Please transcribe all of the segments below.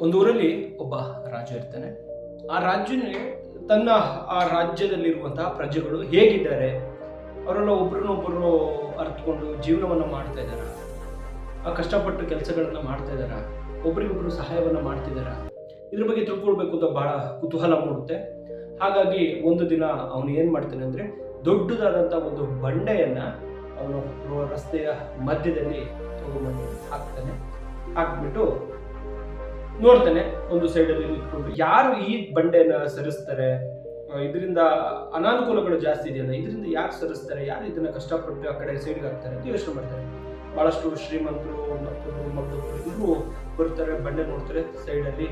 ಒಂದು ಊರಲ್ಲಿ ಒಬ್ಬ ರಾಜ ಇರ್ತಾನೆ. ಆ ರಾಜ್ಯನೇ ತನ್ನ ಆ ರಾಜ್ಯದಲ್ಲಿರುವಂತಹ ಪ್ರಜೆಗಳು ಹೇಗಿದ್ದಾರೆ? ಅವರೆಲ್ಲ ಒಬ್ರನ್ನೊಬ್ಬರು ಅರ್ಥಕೊಂಡು ಜೀವನವನ್ನು ಮಾಡ್ತಾ ಇದ್ದಾರ? ಆ ಕಷ್ಟಪಟ್ಟು ಕೆಲಸಗಳನ್ನು ಮಾಡ್ತಾ ಇದ್ದಾರ? ಒಬ್ರಿಗೊಬ್ರು ಸಹಾಯವನ್ನು ಮಾಡ್ತಿದ್ದಾರ ಇದ್ರ ಬಗ್ಗೆ ತಿಳ್ಕೊಳ್ಬೇಕು ಅಂತ ಬಹಳ ಕುತೂಹಲ ಮೂಡುತ್ತೆ. ಹಾಗಾಗಿ ಒಂದು ದಿನ ಅವನು ಏನು ಮಾಡ್ತಾನೆ ಅಂದ್ರೆ ದೊಡ್ಡದಾದಂತ ಒಂದು ಬಂಡೆಯನ್ನು ಅವನು ರಸ್ತೆಯ ಮಧ್ಯದಲ್ಲಿ ಹಾಕ್ತಾನೆ. ಹಾಕ್ಬಿಟ್ಟು ನೋಡ್ತಾನೆ ಒಂದು ಸೈಡಲ್ಲಿ ನಿಂತ್ಕೊಂಡು ಯಾರು ಈ ಬಂಡೆಯನ್ನ ಸರಿಸ್ತಾರೆ? ಇದರಿಂದ ಅನಾನುಕೂಲಗಳು ಜಾಸ್ತಿ ಇದೆಯಲ್ಲ ಇದರಿಂದ ಯಾರು ಸರಿಸ್ತಾರೆ? ಯಾರು ಇದನ್ನ ಕಷ್ಟಪಟ್ಟು ಆ ಕಡೆ ಸೈಡ್ಗೆ ಹಾಕ್ತಾರೆ ಅಂತ ಯೋಚನೆ ಮಾಡ್ತಾರೆ. ಬಹಳಷ್ಟು ಶ್ರೀಮಂತರು ಮತ್ತೊಬ್ಬರು ಮಕ್ಕಳು ಇವರು ಬರ್ತಾರೆ ಬಂಡೆ ನೋಡ್ತಾರೆ ಸೈಡಲ್ಲಿ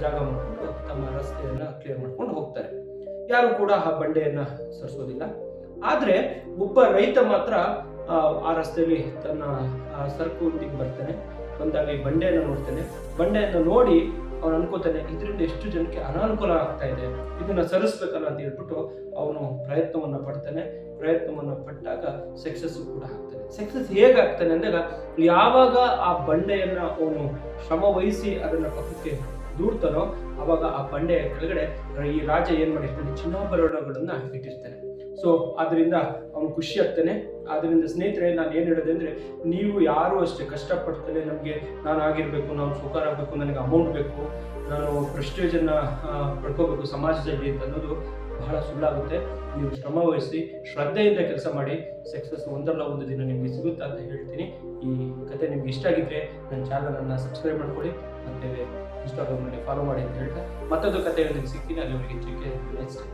ಜಾಗ ಮಾಡ್ಕೊಂಡು ತಮ್ಮ ರಸ್ತೆಯನ್ನ ಕ್ಲಿಯರ್ ಮಾಡ್ಕೊಂಡು ಹೋಗ್ತಾರೆ. ಯಾರು ಕೂಡ ಆ ಬಂಡೆಯನ್ನ ಸರಿಸೋದಿಲ್ಲ. ಆದ್ರೆ ಒಬ್ಬ ರೈತ ಮಾತ್ರ ಆ, ರಸ್ತೆಯಲ್ಲಿ ತನ್ನ ಸರಕು ಬರ್ತಾನೆ. ಬಂದಾಗ ಈ ಬಂಡೆಯನ್ನು ನೋಡ್ತಾನೆ. ಬಂಡೆಯನ್ನು ನೋಡಿ ಅವನು ಅನ್ಕೋತಾನೆ, ಇದರಿಂದ ಎಷ್ಟು ಜನಕ್ಕೆ ಅನಾನುಕೂಲ ಆಗ್ತಾ ಇದೆ? ಇದನ್ನ ಸರಿಸ್ಬೇಕಲ್ಲ ಅಂತ ಹೇಳ್ಬಿಟ್ಟು ಅವನು ಪ್ರಯತ್ನವನ್ನ ಪಡ್ತಾನೆ. ಪ್ರಯತ್ನವನ್ನ ಪಟ್ಟಾಗ ಸಕ್ಸಸ್ ಕೂಡ ಆಗ್ತಾನೆ. ಸಕ್ಸಸ್ ಹೇಗಾಗ್ತಾನೆ ಅಂದಾಗ, ಯಾವಾಗ ಆ ಬಂಡೆಯನ್ನ ಅವನು ಶ್ರಮ ವಹಿಸಿ ಅದನ್ನ ಪಕ್ಕಕ್ಕೆ ದೂಡ್ತಾನೋ, ಅವಾಗ ಆ ಬಂಡೆಯ ಕೆಳಗಡೆ ಈ ರಾಜ ಏನ್ ಮಾಡಿರ್ತಾನೆ? ಚಿನ್ನಾಭರಣಗಳನ್ನ ಇಟ್ಟಿರ್ತಾನೆ. ಸೊ ಅದರಿಂದ ಅವನು ಖುಷಿ ಆಗ್ತಾನೆ. ಆದ್ದರಿಂದ ಸ್ನೇಹಿತರೆ, ನಾನು ಏನು ಹೇಳೋದು ಅಂದ್ರೆ, ನೀವು ಯಾರು ಅಷ್ಟೇ ಕಷ್ಟಪಡ್ತಾನೆ ನಮಗೆ ನಾನು ಆಗಿರಬೇಕು, ನಾನು ಸುಖಾರ ಆಗಬೇಕು, ನನಗೆ ಅಮೌಂಟ್ ಬೇಕು, ನಾನು ಪ್ರೆಸ್ಟೇಜನ್ನು ಪಡ್ಕೋಬೇಕು ಸಮಾಜದಲ್ಲಿ ಅಂತ ಅನ್ನೋದು ಬಹಳ ಸುಳ್ಳಾಗುತ್ತೆ. ನೀವು ಶ್ರಮ ವಹಿಸಿ, ಶ್ರದ್ಧೆಯಿಂದ ಕೆಲಸ ಮಾಡಿ ಸಕ್ಸಸ್ ಒಂದಲ್ಲ ಒಂದು ದಿನ ನಿಮಗೆ ಸಿಗುತ್ತಾ ಅಂತ ಹೇಳ್ತೀನಿ. ಈ ಕತೆ ನಿಮ್ಗೆ ಇಷ್ಟ ಆಗಿದ್ರೆ ನನ್ನ ಚಾನಲನ್ನು ಸಬ್ಸ್ಕ್ರೈಬ್ ಮಾಡ್ಕೊಳ್ಳಿ. ಮತ್ತು ಇನ್ಸ್ಟಾಗ್ರಾಮ್ನಲ್ಲಿ ಫಾಲೋ ಮಾಡಿ ಅಂತ ಹೇಳ್ತಾ, ಮತ್ತೊಂದು ನಿಮ್ಗೆ ಸಿಗ್ತೀನಿ. ಅಲ್ಲಿವರೆಗೆ ನೆಕ್ಸ್ಟ್